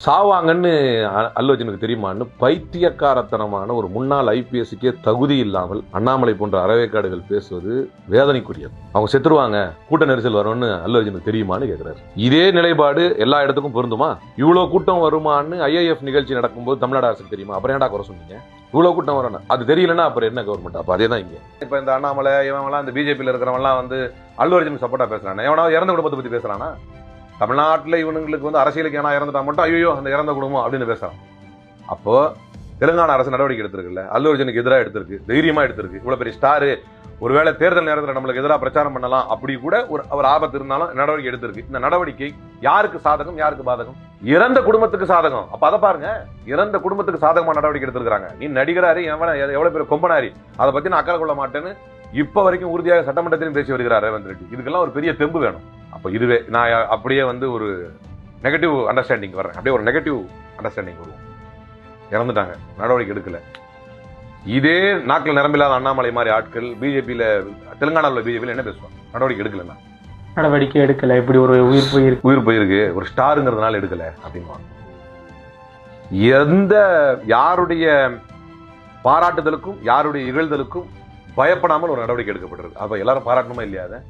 சாவாங்கன்னு அ- தெரியுமான்னு பைத்தியக்காரத்தனமான ஒரு முன்னாள் ஐபிஎஸ்க்கே தகுதி இல்லாமல் அண்ணாமலை போன்ற அறவேக்காடுகள் பேசுவது வேதனைக்குரியது. அவங்க செத்துருவாங்க கூட்ட நெரிசல் வரும்னு அல்லோஜனுக்கு தெரியுமான்னு கேட்கிறாரு இதே நிலைப்பாடு எல்லா இடத்துக்கும் பொருந்துமா? இவ்வளோ கூட்டம் வருமான்னு ஐஏஎஃப் நிகழ்ச்சி நடக்கும்போது தமிழ்நாடு அரசுக்கு தெரியுமா? அப்புறம் ஏன்டா குறை சொன்னீங்க? இவ்வளோ கூட்டம் வரணும் அது தெரியலன்னா அப்புறம் என்ன கவர்மெண்ட் அப்போ அதே தான் இங்கே. இப்போ இந்த அண்ணாமலை இவங்கலாம் இந்த பிஜேபியில் இருக்கிறவங்கலாம் வந்து அல்லு அர்ஜுனுக்கு சப்போர்ட்டா பேசுறாங்க எவனாவது இறந்த குடும்பத்தை பற்றி பேசுகிறானா தமிழ்நாட்டில் இவனுங்களுக்கு வந்து அரசியலுக்கு ஏன்னா இறந்துட்டா மட்டும் ஐயோ அந்த இறந்த குடும்பம் அப்படின்னு பேசுறான். அப்போ தெலுங்கானா அரசு நடவடிக்கை எடுத்திருக்குல்ல அல்லு அர்ஜுனுக்கு எதிராக எடுத்திருக்கு தைரியமா எடுத்திருக்கு. இவ்வளவு பெரிய ஸ்டாரு ஒருவேளை தேர்தல் நேரத்தில் நம்மளுக்கு எதிராக பிரச்சாரம் பண்ணலாம் அப்படி கூட ஒரு அவர் ஆபத்து இருந்தாலும் நடவடிக்கை எடுத்திருக்கு. இந்த நடவடிக்கை யாருக்கு சாதகம் யாருக்கு பாதகம்? இறந்த குடும்பத்துக்கு சாதகம். அப்ப அதை பாருங்க. இறந்த குடும்பத்துக்கு சாதகமா நடவடிக்கை எடுத்திருக்காங்க நீ நடிகராரு எவ்வளவு பேர் கொம்பனாரி அதை பத்தி நான் அக்கறை கொள்ள மாட்டேன்னு இப்ப வரைக்கும் உறுதியாக சட்டமன்றத்திலும் பேசி வருகிறார் ரேவந்த் ரெட்டி. இதுக்கெல்லாம் ஒரு பெரிய தெம்பு வேணும். அப்ப இதுவே நான் அப்படியே வந்து ஒரு நெகட்டிவ் அண்டர்ஸ்டாண்டிங் வர்றேன். அப்படியே ஒரு நெகட்டிவ் அண்டர்ஸ்டாண்டிங் வருவோம் இறந்துட்டாங்க. நடவடிக்கை எடுக்கல. இதே நாட்டில் நிரம்பில்லாத அண்ணாமலை மாதிரி ஆட்கள் பிஜேபியில தெலுங்கானாவில் பிஜேபியில் என்ன பேசுவாங்க? நடவடிக்கை எடுக்கலன்னா நடவடிக்கை எடுக்கல. இப்படி ஒரு உயிர் போயிருக்கு. உயிர் போயிருக்கு. ஒரு ஸ்டாருங்கிறதுனால எடுக்கல அப்படின்வாங்க எந்த யாருடைய பாராட்டுதலுக்கும் யாருடைய இகழ்தலுக்கும் பயப்படாமல் ஒரு நடவடிக்கை எடுக்கப்பட்டிருக்கு. அப்ப எல்லாரும் பாராட்டணுமா இல்லையா அதை?